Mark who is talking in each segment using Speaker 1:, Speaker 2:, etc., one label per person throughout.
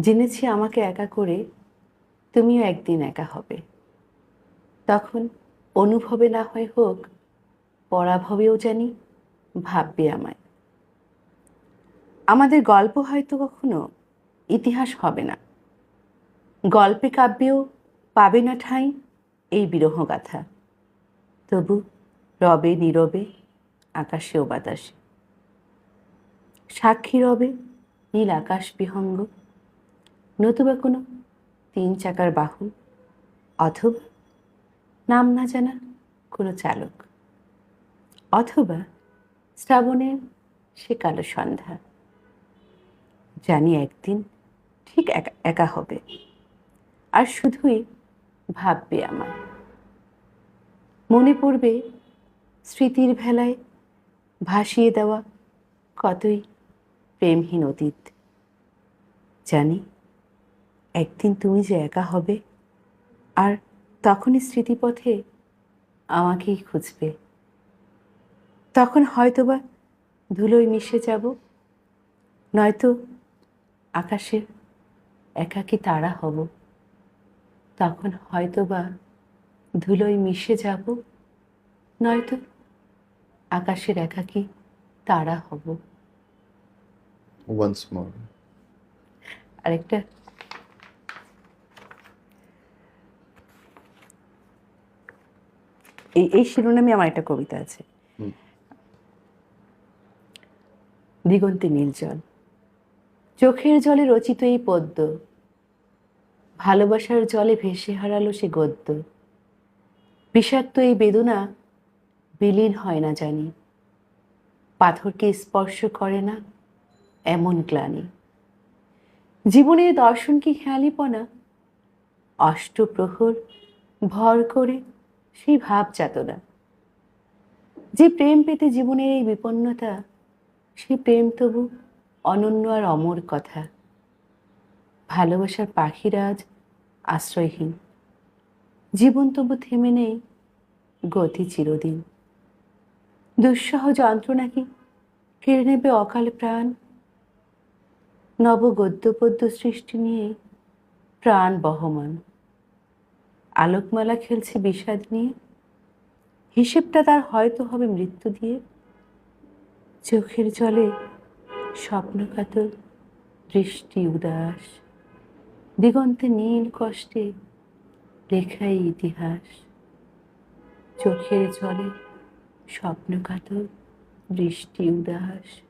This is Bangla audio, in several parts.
Speaker 1: জেনেছি আমাকে একা করে তুমিও একদিন একা হবে। তখন অনুভবে না হয় হোক, পরাভবেও জানি, ভাববে আমায়। আমাদের গল্প হয়তো কখনো ইতিহাস হবে না। গল্পে কাব্যেও পাবে না ঠাঁই এই বিরহ গাথা তবু রবে নীরবে, আকাশেও বাতাসে। সাক্ষী রবে নীল আকাশ বিহঙ্গ। নতুবা কোনো তিন চাকার বাহু অথবা নাম না জানা কোনো চালক অথবা শ্রাবণের সে কালো সন্ধ্যা। জানি একদিন ঠিক একা একা হবে। আর শুধুই ভাববে আমার। মনে পড়বে স্মৃতির ভেলায় ভাসিয়ে দেওয়া কতই প্রেমহীন অতীত। জানি একদিন তুমি যে একা হবে আর তখনই স্মৃতিপথে আমাকেই খুঁজবে। তখন হয়তোবা ধুলোয় মিশে যাব নয়তো আকাশের একাকী তারা হব। তখন হয়তোবা ধুলোয় মিশে যাব নয়তো আকাশের একাকী তারা হব।
Speaker 2: ওয়ান্স মোর
Speaker 1: আরেকটা এই এই শিরোনামে আমার একটা কবিতা আছে। দিগন্তে নীল জল চোখের জলে রচিত এই পদ্য ভালোবাসার জলে ভেসে হারালো সে গদ্য বিষাক্ত এই বেদনা বিলীন হয় না জানি পাথরকে স্পর্শ করে না এমন গ্লানি জীবনের দর্শন কি খেয়ালিপনা অষ্টপ্রহর ভর করে সেই ভাব চাতনা। যে প্রেম পেতে জীবনের এই বিপন্নতা, সেই প্রেম তবু অনন্য আর অমর কথা। ভালোবাসার পাখিরাজ আশ্রয়হীন। জীবন তবু থেমে নেই গতি চিরদিন। দুঃসহ যন্ত্রণা কি কেড়ে নেবে অকাল প্রাণ? নব গদ্যপদ্য সৃষ্টি নিয়ে প্রাণ বহমান। আলোকমালা খেলছে বিষাদ নিয়ে। হিসেবটা তার হয়তো হবে মৃত্যু দিয়ে। চোখের জলে স্বপ্নকাতর দৃষ্টি উদাস। দিগন্তে নীল কষ্টে লেখাই ইতিহাস। চোখের জলে স্বপ্নকাতর দৃষ্টি উদাস।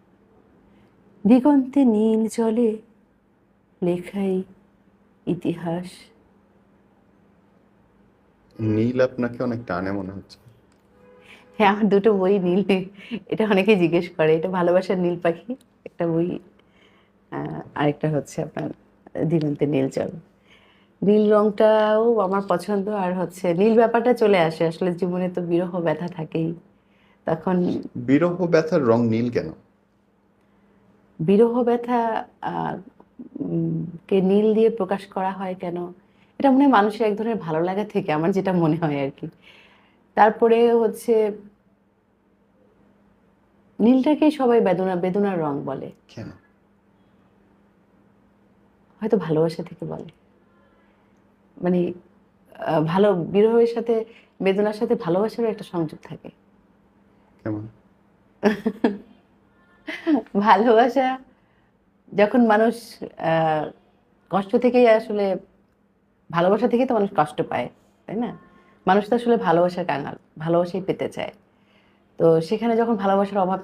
Speaker 1: দিগন্তে নীল জলে লেখাই ইতিহাস।
Speaker 2: নীল আপনাকে অনেক টানে মনে হচ্ছে।
Speaker 1: হ্যাঁ আমার দুটো বই নীল। এটা অনেকে জিজ্ঞেস করে এটা ভালোবাসার নীল পাখি একটা বই আরেকটা হচ্ছে আপনার দিগন্তে নীল জল। নীল রংটাও আমার পছন্দ আর হচ্ছে নীল ব্যাপারটা চলে আসে আসলে জীবনে তো বিরহ ব্যথা থাকেই। তখন
Speaker 2: বিরহ ব্যথার রং নীল কেন?
Speaker 1: বিরহ ব্যথা কে নীল দিয়ে প্রকাশ করা হয় কেন? এটা মনে হয় মানুষের এক ধরনের ভালো লাগা থেকে আমার যেটা মনে হয় আর কি। তারপরে হচ্ছে নীলটাকে সবাই বেদনা বেদনার রং বলে।
Speaker 2: কেন?
Speaker 1: হয়তো ভালোবাসা থেকে বলে। মানে ভালো বিরহের সাথে বেদনার সাথে ভালোবাসারও একটা সংযোগ থাকে।
Speaker 2: কেমন?
Speaker 1: ভালোবাসা যখন মানুষ কষ্ট থেকেই আসলে ভালোবাসা থেকে তো মানুষ কষ্ট পায়, তাই না? মানুষ তো আসলে ভালোবাসার কাঙাল, ভালোবাসাই পেতে চায়। তো সেখানে যখন ভালোবাসার অভাব